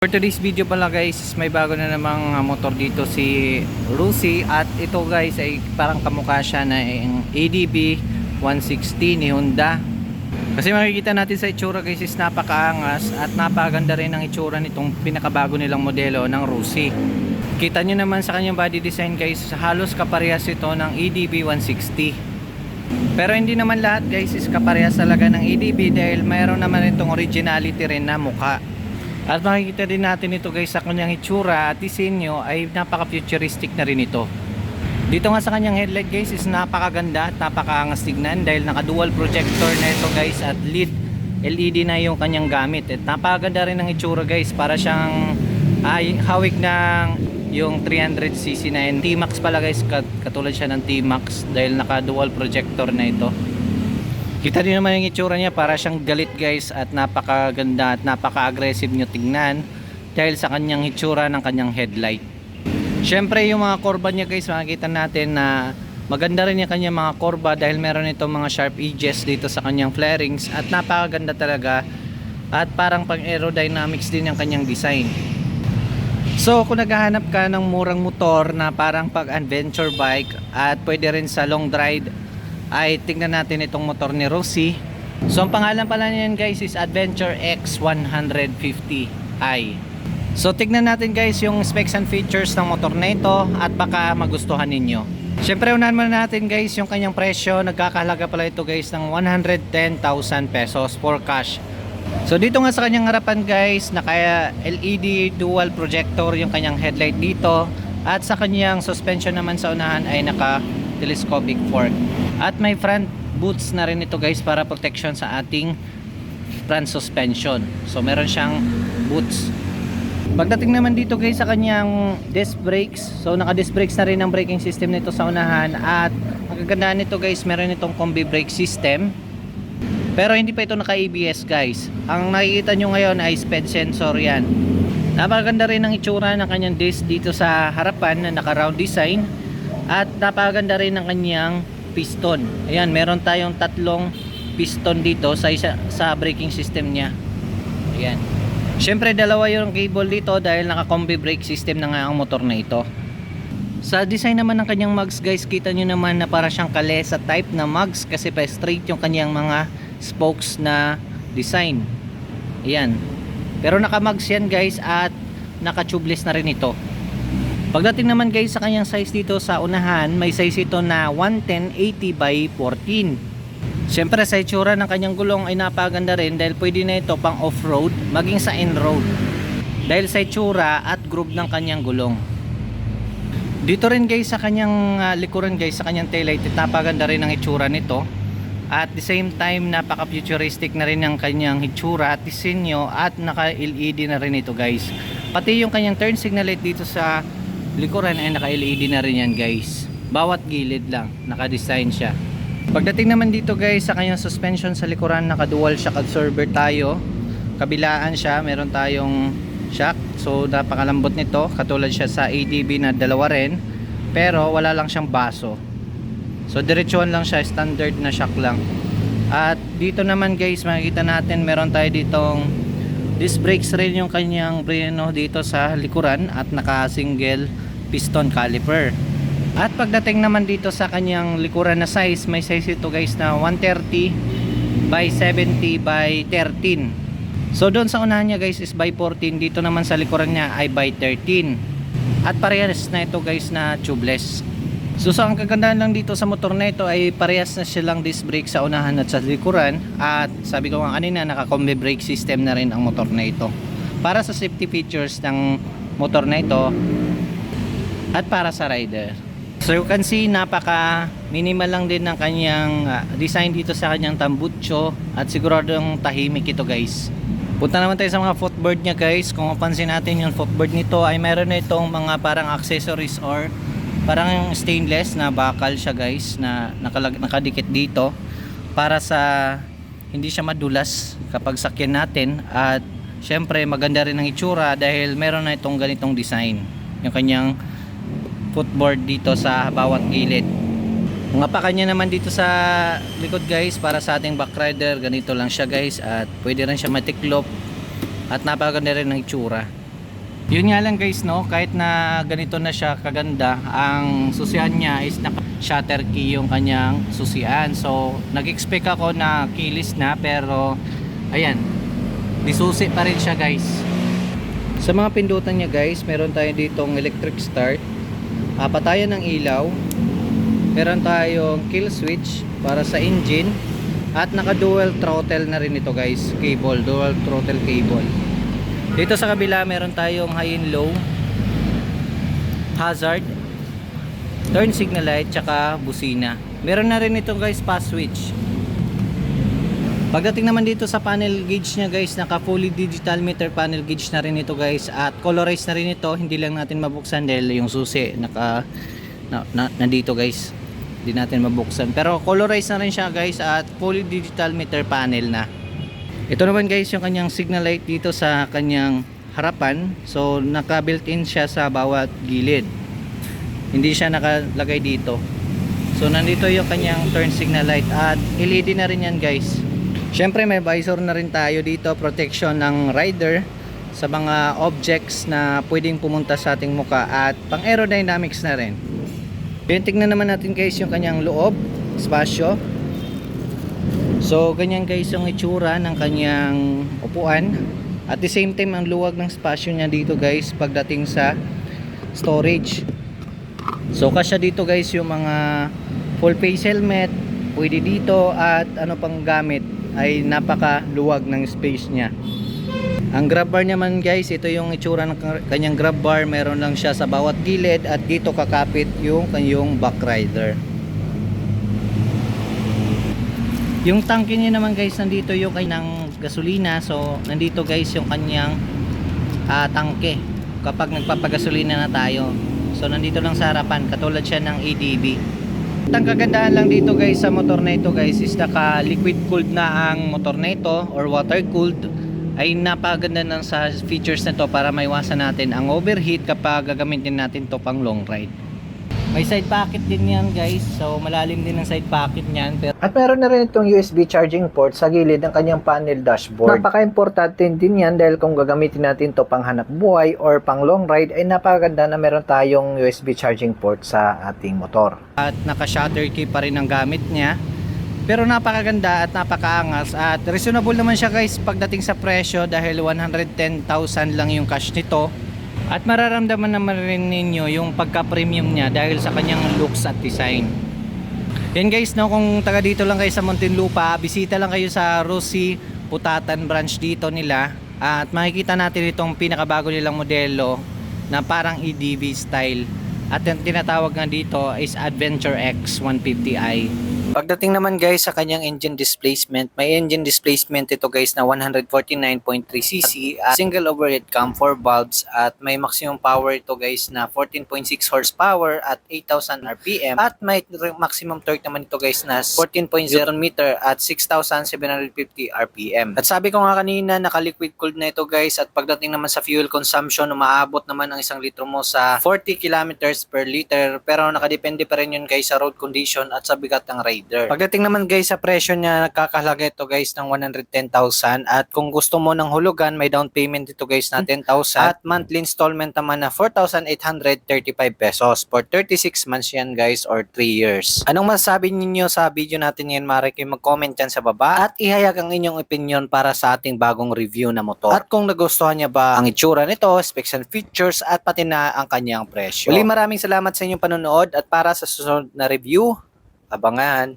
For today's video pala guys, may bago na namang uh, motor dito si Rusi at ito guys ay parang kamukha siya na yung ADB 160 ni Honda. Kasi makikita natin sa itsura guys is napakaangas at napakaganda rin ang itsura nitong pinakabago nilang modelo ng Rusi. Kita nyo naman sa kanyang body design guys, halos kaparehas ito ng ADB 160. Pero hindi naman lahat guys is kaparehas talaga ng ADB dahil mayroon naman itong originality rin na mukha. At makikita din natin ito guys sa kanyang itsura at disenyo ay napaka-futuristic na rin ito. Dito nga sa kanyang headlight guys is napakaganda at napakaangas tignan dahil naka dual projector na ito guys at lead LED na yung kanyang gamit. At napakaganda rin ng itsura guys para siyang ay, hawig ng yung 300cc na yun. T-Max pala guys kat- katulad siya ng T-Max dahil naka dual projector na ito. Kita din naman yung itsura niya para siyang galit guys at napakaganda at napaka-aggressive nyo tingnan dahil sa kanyang itsura ng kanyang headlight. Syempre yung mga korba niya guys makikita natin na maganda rin yung kanyang mga korba dahil meron itong mga sharp edges dito sa kanyang flarings at napakaganda talaga at parang pang aerodynamics din yung kanyang design. So kung naghahanap ka ng murang motor na parang pag adventure bike at pwede rin sa long ride ay tingnan natin itong motor ni Rossi. So ang pangalan pala niyan guys is Adventure X150i. So tignan natin guys yung specs and features ng motor na ito at baka magustuhan ninyo. Siyempre unahan muna natin guys yung kanyang presyo. Nagkakahalaga pala ito guys ng 110,000 pesos for cash. So dito nga sa kanyang harapan guys, naka LED dual projector yung kanyang headlight dito at sa kanyang suspension naman sa unahan ay naka telescopic fork. At may front boots na rin ito guys para protection sa ating front suspension. So meron siyang boots. Pagdating naman dito guys sa kanyang disc brakes, so naka disc brakes na rin ang braking system nito sa unahan at ang nito guys, meron itong combi brake system. Pero hindi pa ito naka ABS guys. Ang nakikita nyo ngayon ay speed sensor yan. Napakaganda rin ang itsura ng kanyang disc dito sa harapan na naka round design at napakaganda rin ng kanyang piston. Ayan, meron tayong tatlong piston dito sa isa, sa braking system niya. Ayan. Siyempre dalawa yung cable dito dahil naka-combi brake system na nga ang motor na ito. Sa design naman ng kanyang mugs guys, kita nyo naman na para siyang kalesa type na mugs kasi pa straight yung kanyang mga spokes na design. Ayan. Pero naka-mugs yan guys at naka-tubeless na rin ito. Pagdating naman guys sa kanyang size dito sa unahan, may size ito na 11080 by 14. Siyempre sa itsura ng kanyang gulong ay napaganda rin dahil pwede na ito pang off-road maging sa in-road. Dahil sa itsura at groove ng kanyang gulong. Dito rin guys sa kanyang ah, likuran guys sa kanyang taillight napaganda rin ang itsura nito. At the same time napaka-futuristic na rin ang kanyang itsura at disenyo at naka-LED na rin ito guys. Pati yung kanyang turn signal light dito sa likuran ay naka-LED na rin yan guys. Bawat gilid lang naka-design siya. Pagdating naman dito guys sa kanyang suspension sa likuran naka dual shock absorber tayo. Kabilaan siya, meron tayong shock. So napakalambot nito, katulad siya sa ADB na dalawa rin. Pero wala lang siyang baso. So diretsuhan lang siya, standard na shock lang. At dito naman guys, makikita natin meron tayo ditong disc brakes rin yung kanyang breno dito sa likuran at naka single piston caliper. At pagdating naman dito sa kanyang likuran na size, may size ito guys na 130 by 70 by 13. So doon sa unahan niya guys is by 14, dito naman sa likuran niya ay by 13. At parehas na ito guys na tubeless. So sa ang kagandahan lang dito sa motor na ito ay parehas na silang disc brake sa unahan at sa likuran at sabi ko nga kanina naka-combi brake system na rin ang motor na ito. Para sa safety features ng motor na ito at para sa rider. So you can see napaka minimal lang din ng kanyang ah, design dito sa kanyang tambucho at siguradong tahimik ito guys. Punta naman tayo sa mga footboard niya guys. Kung mapansin natin yung footboard nito ay meron na itong mga parang accessories or parang stainless na bakal siya guys na nakalag, nakadikit dito para sa hindi siya madulas kapag sakyan natin. At syempre maganda rin ang itsura dahil meron na itong ganitong design. Yung kanyang footboard dito sa bawat gilid. Mga paka niya naman dito sa likod guys para sa ating back rider ganito lang siya guys at pwede rin siya matiklop at napakaganda rin ng itsura Yun nga lang guys no, kahit na ganito na siya kaganda, ang susian niya is naka shutter key yung kanyang susian. So, nag-expect ako na keyless na pero ayan, disusi pa rin siya guys. Sa mga pindutan niya guys, meron tayo ditong electric start, ah, patayan ng ilaw, meron tayong kill switch para sa engine, at naka dual throttle na rin ito guys, cable, dual throttle cable. Dito sa kabila meron tayong high and low, hazard, turn signal light, tsaka busina. Meron na rin ito guys pass switch. Pagdating naman dito sa panel gauge niya guys, naka fully digital meter panel gauge na rin ito guys at colorized na rin ito, hindi lang natin mabuksan dahil yung susi naka na, na, nandito guys. Hindi natin mabuksan. Pero colorized na rin siya guys at fully digital meter panel na. Ito naman guys yung kanyang signal light dito sa kanyang harapan. So naka built-in siya sa bawat gilid. Hindi siya nakalagay dito. So nandito yung kanyang turn signal light at LED na rin yan guys. Syempre may visor na rin tayo dito, protection ng rider sa mga objects na pwedeng pumunta sa ating muka at pang aerodynamics na rin. Yun, tignan naman natin guys yung kanyang loob, spasyo. So ganyan guys yung itsura ng kanyang upuan. At the same time ang luwag ng spasyo niya dito guys pagdating sa storage. So kasya dito guys yung mga full face helmet, pwede dito at ano pang gamit ay napaka luwag ng space niya. Ang grab bar naman guys, ito yung itsura ng kanyang grab bar. Meron lang siya sa bawat gilid at dito kakapit yung kanyang back rider. Yung tangke niya naman guys, nandito yung kanyang gasolina. So, nandito guys yung kanyang ah, tangke kapag nagpapagasolina na tayo. So, nandito lang sa harapan. Katulad siya ng ADB. At ang kagandahan lang dito guys sa motor na ito guys is naka liquid cooled na ang motor na ito or water cooled ay napaganda ng sa features na to para maiwasan natin ang overheat kapag gagamitin natin to pang long ride. May side pocket din yan guys. So malalim din ang side pocket niyan. Pero At meron na rin itong USB charging port sa gilid ng kanyang panel dashboard. Napaka-importante din yan dahil kung gagamitin natin to pang hanap buhay or pang long ride ay napakaganda na meron tayong USB charging port sa ating motor. at naka-shutter key pa rin ang gamit niya. Pero napakaganda at napakaangas at reasonable naman siya guys pagdating sa presyo dahil 110,000 lang yung cash nito. At mararamdaman naman rin ninyo yung pagka-premium niya dahil sa kanyang looks at design. Yan guys, no, kung taga dito lang kayo sa Muntinlupa, bisita lang kayo sa Rosie Putatan branch dito nila at makikita natin itong pinakabago nilang modelo na parang EDV style. At yung tinatawag nga dito is Adventure X 150i. Pagdating naman guys sa kanyang engine displacement, may engine displacement ito guys na 149.3cc, at single overhead cam, 4 valves at may maximum power ito guys na 14.6 horsepower at 8,000 RPM at may maximum torque naman ito guys na 14.0 meter at 6,750 RPM. At sabi ko nga kanina naka-liquid cooled na ito guys at pagdating naman sa fuel consumption umaabot naman ang isang litro mo sa 40 kilometers per liter pero nakadepende pa rin yun guys sa road condition at sa bigat ng rider. Pagdating naman guys sa presyo niya, nagkakahalaga ito guys ng 110,000 at kung gusto mo ng hulugan, may down payment ito guys na 10,000 at monthly installment naman na 4,835 pesos for 36 months yan guys or 3 years. Anong masasabi ninyo sa video natin ngayon? Mari kayo mag-comment dyan sa baba at ihayag ang inyong opinion para sa ating bagong review na motor. At kung nagustuhan niya ba ang itsura nito, specs and features at pati na ang kanyang presyo. Uli maraming salamat sa inyong panonood at para sa susunod na review, abangan.